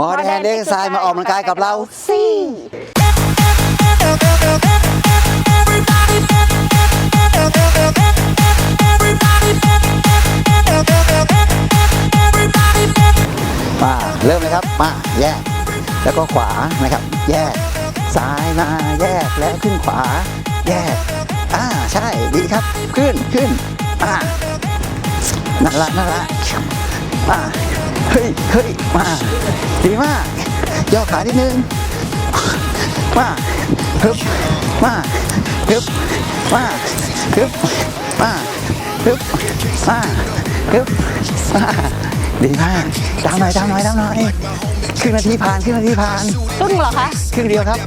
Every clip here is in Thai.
มอแดนเด็กทรายมาออกกำลังกายกับเราสิมาเริ่มเลยครับ มา แยก แล้วก็ขวานะครับ แยก ซ้ายมาแยกแล้วขึ้นขวา แยก อ่า ใช่ ดีครับ ขึ้นขึ้น อ่านั่นละนั่นละมา เฮ้ยเฮ้ยมาดีมากย่อขานิดนึงมาฮึบมาฮึบมาฮึบมาฮึบมาฮึบมาดีมากตามหน่อยตามหน่อยตามหน่อยครึ่งนาทีผ่านครึ่งนาทีผ่านครึ่งเหรอคะครึ่งเดียวครับ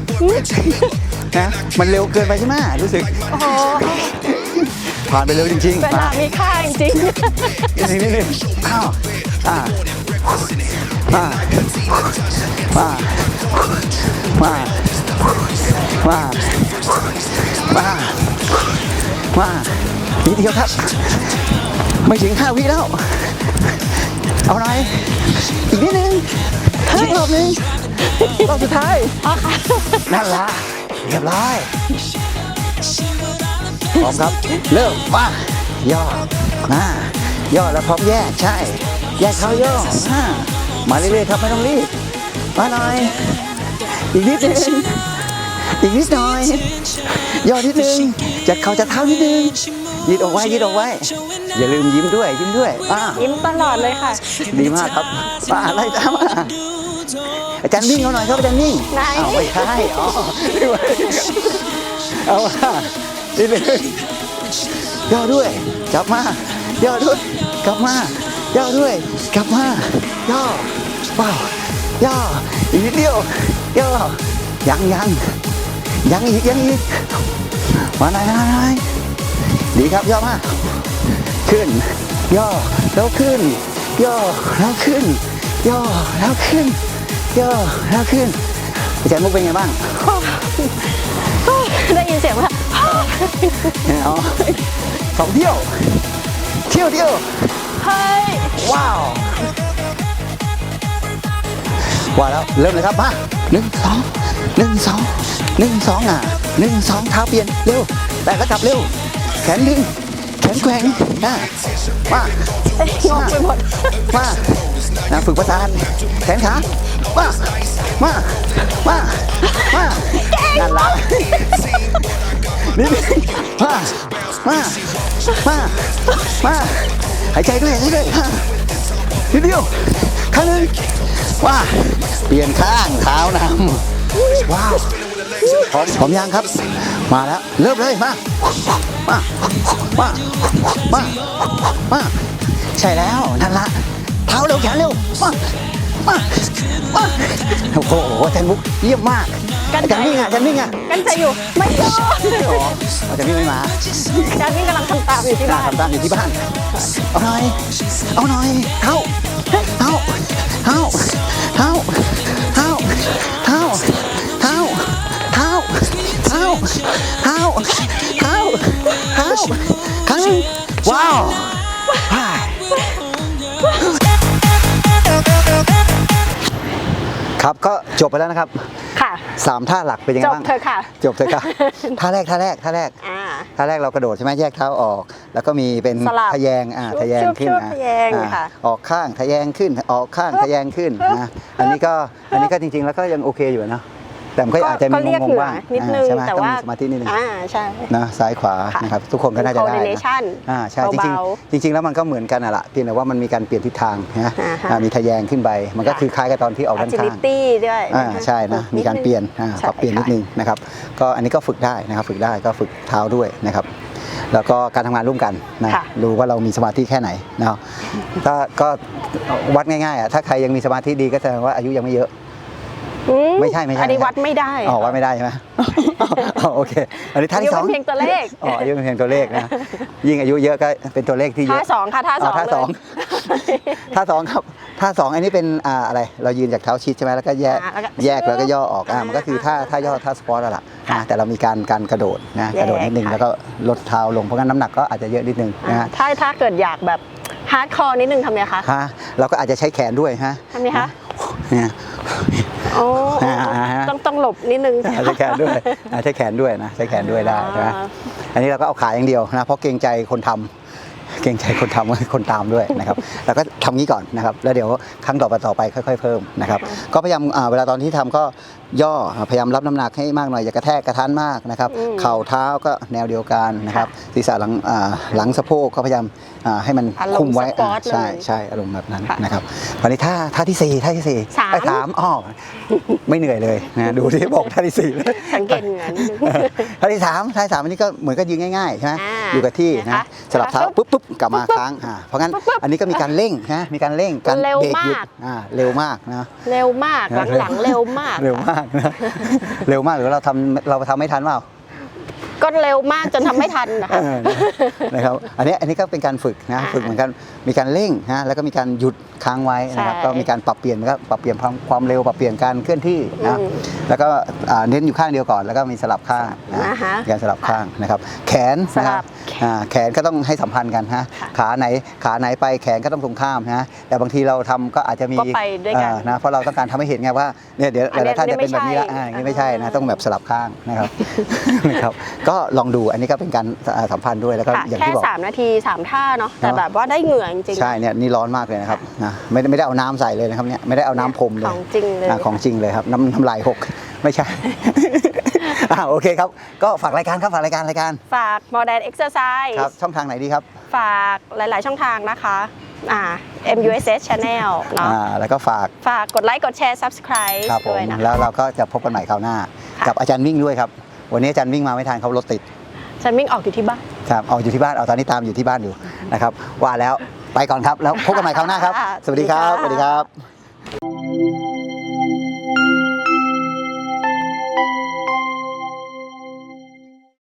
นะมันเร็วเกินไปใช่ไหมรู้สึกโอ้โหผ่านไปเร็วจริงเวๆลามามีค่าจริงนิดนึงนิดนึงอ้าวอ่า มามามามามามานิดเดียวครับ ไม่ถึงห้าวิแล้ว เอาหน่อยอีกนิดนึงอีกรอบนึงรอบสุดท้ายนั่นละเรียบร้อยพร้อมครับ เริ่มมาย่อมาย่อแล้วพร้อมแยกใช่ แยกเขาย่อมามาเรื่อยๆครับไม่ต้องรีบมาหน่อยอีกนิดนึงอีกนิดหน่อยย่อนิดนึงจัดเขาจัดเท้านิดนึงยืดออกไว้ยืดออกไว้ อย่าลืมยิ้มด้วยยิ้มด้วยมาๆยิ้มตลอดเลยค่ะ ดีมากครับมาไล่ตามมาอาจารย์นิ่งเอาหน่อยครับอาจารย์นิ่งไหนเอาไม่ใช่อ๋อไม่ไหวเอามานิดนึงย่อด้วยกลับมาย่อด้วยกลับมา ย่อด้วยกลับมาย่อว้าวย่ออีกนิดเดียวย่อยังยังยังอีกยังอีกมาหน่อยมาหน่อยดีครับย่อมาขึ้น ย่อแล้วขึ้น ย่อแล้วขึ้น ย่อแล้วขึ้น ย่อแล้วขึ้นอาจารย์มุกเป็นไงบ้างได้ยินเสียงว่าเอาสองเที่ยว เที่ยวเดียว เฮ้ย ว้าวว่าแล้วเริ่มเลยครับมาหนึ่งสองหนึ่งสองหนึ่งสองอะหนึ่งสองเท้าเปลี่ยนเร็ว แต่แล้วกลับเร็ว แขนดึงแขนแกว่งอะมาเอ้ยงงไปหมดมานะฝึกประสานแขนขามามามามานั่นละนี่มามามามา หายใจด้วยหายใจด้วยมานิดเดียวข้างหนึงว้าเปลี่ยนข้างเท้านำว้าวพร้อมพร้อมยังครับ มาแล้ว เริ่มเลยมามามามามาใช่แล้วนั่นละเท้าเร็วแขนเร็วมามามาโอ้โหอาจารย์บุ๊กเยี่ยมมาก กันอาจารย์นิ่งอะอาจารย์นิ่งอะกันใจอยู่ไม่ยอมไม่หรออาจารย์นิ่งไม่มาการวิ่งกำลังทำตามอยู่ที่บ้านทำตามอยู่ที่บ้าน เอาหน่อย เอาหน่อยเท้าเท้าเท้าเท้าเท้าเท้าเท้าเท้าเท้าเท้าเท้าเท้าครั้งหนึ่งว้าวฮ่าครับก็จบไปแล้วนะครับค่ะ สามท่าหลักเป็นยังไงจบบ้างเธอะค่ะ จบเถอะครับ ท่าแรกท่าแรกท่าแรกอ่า ท่าแรกเรากระโดดใช่ไหมแยกเท้าออก แล้วก็มีเป็นสลับทะแยงอ่าชุบทะแยงชุบขึ้นชุบอะทะแยงอ่าค่ะออกข้างทะแยงขึ้นออกข้างทะแยงขึ้นนะอันนี้ก็อันนี้ก็จริง ๆ แล้วก็ยังโอเคอยู่นะ แต่มันก็อาจจะมีก็เรียกงเหงนืๆอบ้างนิดนึงอ่าใช่ไหมแต่ต้องว่ามีสมาธินิดนึงอ่าใช่ นะซ้ายขวาค่ะนะครับทุกคนก็น่าจะได้นะ coordination อ่าใช่จริงเบาๆจริง ๆ แล้วมันก็เหมือนกันอะละเพียงแต่ว่ามันมีการเปลี่ยนทิศทางนะอ่าฮะ อ่ามีทะแยงขึ้นไป มันก็ค่ะคือคล้ายกับตอนที่ออกด้านข้าง agility ด้วยอ่าใช่นะมีการเปลี่ยนอ่าใช่ปรับเปลี่ยนนิดนึงนะครับก็อันนี้ก็ฝึกได้นะครับฝึกได้ก็ฝึกเท้าด้วยนะครับ แล้วก็การทำงานร่วมกันนะค่ะดูว่าเรามีสมาธิแค่ไหนนะครับก็ก็วัดง่ายๆอะถ้าใครยังมีสมาธิดีก็แสดงว่าอายุยังไม่เยอะ อืไม่ใช่ไม่ใช่อันนี้วัดไม่ได้อ๋อวัดไม่ได้ใช่ไหมอ๋อโอเค อันนี้ท่าอายุที่สองเป็นเพียงตัวเลขอ๋ออายุเป็นเพียงตัวเลขนะยิ่งอายุเยอะก็เป็นตัวเลขที่เยท่าอะสองค่ะท่าสองท่าสองเลยท่าสองครับท่าสองอันนี้เป็นอ่าอะไร เรายืนจากเท้าชิดใช่ไหมแล้วก็แยกอ่าแล้วก็แยกแล้วก็ย่อออกอ่าอ่ามัมันก็คือท่าท่าย่อท่าสปอร์ตแล้วล่ะค่ะนะแต่เรามีการการกระโดดนะแยกกระโดดนิดนึงค่ะแล้วก็ลดเท้าลงเพราะงั้นน้ำหนักก็อาจจะเยอะนิดนึงนะอ่าฮะถ้าถ้าเกิดอยากแบบฮาร์ดคอร์นิดนึงทำไงคะฮะเราก็อาจจะใช้แขนด้วยฮะทำไงคะเนี่ย โอ้อ่าอ่าฮะต้องต้องหลบนิดนึงอ่าใช้แขนด้วยอ่าใช้แขนด้วยนะใช้แขนด้วยได้นะอ่าอันนี้เราก็เอาขาอย่างเดียวนะเพราะเกรงใจคนทำเกรงใจคนทำคนตามด้วยนะครับ แล้วก็ทำงี้ก่อนนะครับ แล้วเดี๋ยวครั้งต่อไปต่อไปค่อย ๆ เพิ่มนะครับ ก็พยายามอ่าเวลาตอนที่ทำก็ ย่อพยายามรับน้ำหนักให้มากหน่อยอย่ากระแทกกระทันมากนะครับอืมเข่าเท้าก็แนวเดียวกันนะครับศีรษะหลังอ่าหลังสะโพกก็พยายามอ่าให้มันอารมณ์คุมไว้สปอร์ตอ่าใช่เลยใช่อารมณ์แบบนั้นค่ะนะครับวันนี้ท่าท่าที่สี่ท่าที่สี่สามไปถามอ้อไม่เหนื่อยเลยนะดูที่บอกท่าที่สี่สังเกตเหงื่อนิดนึงท่าที่สามท่าที่สามอันนี้ก็เหมือนก็ยืนง่ายๆใช่ไหมอ่าอยู่กับที่นะนะคะสลับเท้าแล้วก็ปุ๊บปุ๊บกลับมาค้างอ่าเพราะงั้นปุ๊บปุ๊บอันนี้ก็มีการเร่งนะมีการเร่งการเร็วเบรกหยุดมากอ่าเร็วมากนะเร็วมากหลังๆเร็วมากเร็วมากนะ เร็วมากหรือว่าเราทำเราทำไม่ทันเปล่าก็เร็วมากจนทำไม่ทันนะคะเออนะครับ อันนี้อันนี้ก็เป็นการฝึกนะอ่าฝึกเหมือนกันมีการเร่งนะแล้วก็มีการหยุดค้างไว้นะครับใช่ก็มีการปรับเปลี่ยนก็ปรับเปลี่ยนความความเร็วปรับเปลี่ยนการเคลื่อนที่นะอืมแล้วก็อ่าเน้นอยู่ข้างเดียวก่อน แล้วก็มีสลับข้างนะอ่าฮะมีการสลับข้างนะครับ แขนนะครับสลับแขนอ่าแขนก็ต้องให้สัมพันธ์กันฮะค่ะขาไหนขาไหนไปแขนก็ต้องตรงข้ามนะแต่บางทีเราทำก็อาจจะมีก็ไปด้วยกันเอ่อนะเพราะเราต้องการทำให้เห็นไงว่าเนี่ยเดี๋ยวหอันเนี้ลายยๆท่านจะเป็นแบบนี้ละไม่ใช่อ่าอย่างนี้ไม่ใช่นะต้องแบบสลับข้างนะครับนะครับก็ลองดูอันนี้ก็เป็นการอ่าสัมพันธ์ด้วยแล้วก็ค่ะอย่างแค่ที่บอก3นาที3ท่าเนาะแต่เนอะแบบว่าได้เหงื่อจริงๆใช่เนี่ยนี่ร้อนมากเลยนะครับนะไม่ได้ไม่ได้เอาน้ำใส่เลยนะครับเนี่ยไม่ได้เอาน้ำพรมเลยของจริงเลยอ่าของจริงเลยครับน้ำน้ำลายหกไม่ใช่ อ่าโอเคครับ ก็ฝากรายการครับฝากรายการรายการ ฝาก Modern Exercise ครับ ช่องทางไหนดีครับ ฝากหลาย ๆ ช่องทางนะคะอ่า MUSS Channel เนาะอ่าแล้วก็ฝากฝากกดไลค์กดแชร์ Subscribe ครับผมด้วยนะคะแล้วเราก็จะพบกันใหม่คราวหน้า ค่ะ กับอาจารย์วิ่งด้วยครับ วันนี้อาจารย์วิ่งมาไม่ทันเขารถติดฉันวิ่งออกอยู่ที่บ้าน ครับเอาอยู่ที่บ้านเอาตอนนี้ตามอยู่ที่บ้านอยู่นะครับว่าแล้วไปก่อนครับแล้วพบกันใหม่คราวหน้าครับ สวัสดีครับสวัสดีครับ